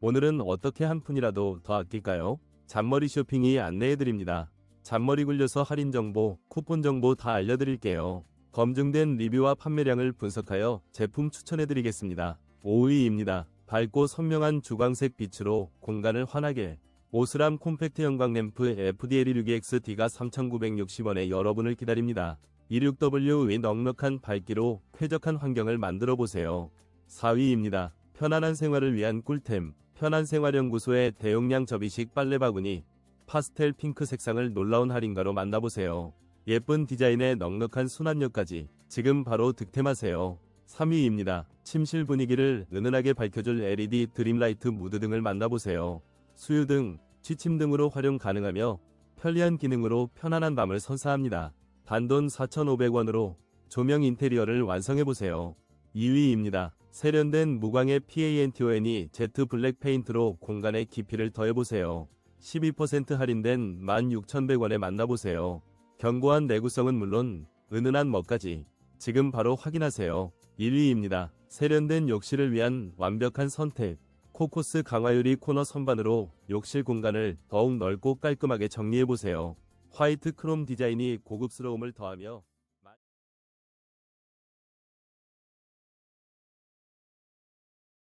오늘은 어떻게 한 푼이라도 더 아낄까요? 잔머리 쇼핑이 안내해드립니다. 잔머리 굴려서 할인 정보, 쿠폰 정보 다 알려드릴게요. 검증된 리뷰와 판매량을 분석하여 제품 추천해드리겠습니다. 5위입니다. 밝고 선명한 주광색 빛으로 공간을 환하게 오스람 콤팩트 형광 램프 FDL26XD가 3,960원에 여러분을 기다립니다. 26W 의 넉넉한 밝기로 쾌적한 환경을 만들어 보세요. 4위입니다. 편안한 생활을 위한 꿀템 편안생활연구소의 대용량 접이식 빨래 바구니 파스텔 핑크 색상을 놀라운 할인가로 만나보세요. 예쁜 디자인에 넉넉한 수납력까지 지금 바로 득템하세요. 3위입니다. 침실 분위기를 은은하게 밝혀줄 LED 드림라이트 무드 등을 만나보세요. 수유 등, 취침 등으로 활용 가능하며 편리한 기능으로 편안한 밤을 선사합니다. 단돈 4,500원으로 조명 인테리어를 완성해보세요. 2위입니다. 세련된 무광의 PANTON이 Z 블랙 페인트로 공간의 깊이를 더해보세요. 12% 할인된 16,100원에 만나보세요. 견고한 내구성은 물론 은은한 멋까지 지금 바로 확인하세요. 1위입니다. 세련된 욕실을 위한 완벽한 선택. 코코스 강화유리 코너 선반으로 욕실 공간을 더욱 넓고 깔끔하게 정리해보세요. 화이트 크롬 디자인이 고급스러움을 더하며